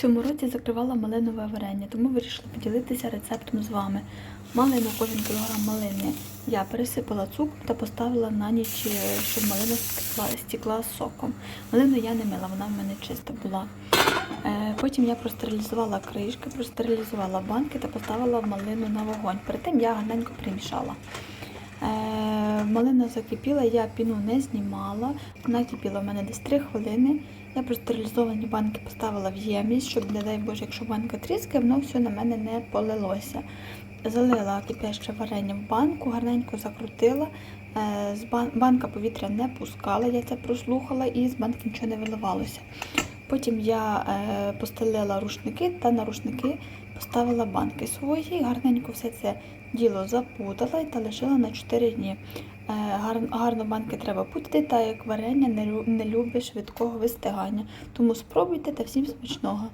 цьому році закривала малинове варення, тому вирішила поділитися рецептом з вами. Малину, кожен кілограм малини я пересипала цукром та поставила на ніч, е, щоб малина стікла соком. Малину я не мила, вона в мене чиста була. Е, Потім я простерилізувала кришки, простерилізувала банки та поставила малину на вогонь. Перед тим я гарненько примішала. Е, Малина закипіла, я піну не знімала. Вона кипіла в мене десь 3 хвилини. Я простерилізовані банки поставила в ємність, щоб, не дай Боже, якщо банка тріскає, воно все на мене не полилося. Залила кипяще варення в банку, гарненько закрутила. Е, З банка повітря не пускала, я це прослухала і з банки нічого не виливалося. Потім я е, постелила рушники та на рушники поставила банки свої, гарненько все це діло запутала та лишила на 4 дні. Е, гар- гарно банки треба путати, так як варення не любить швидкого вистигання. Тому спробуйте та всім смачного.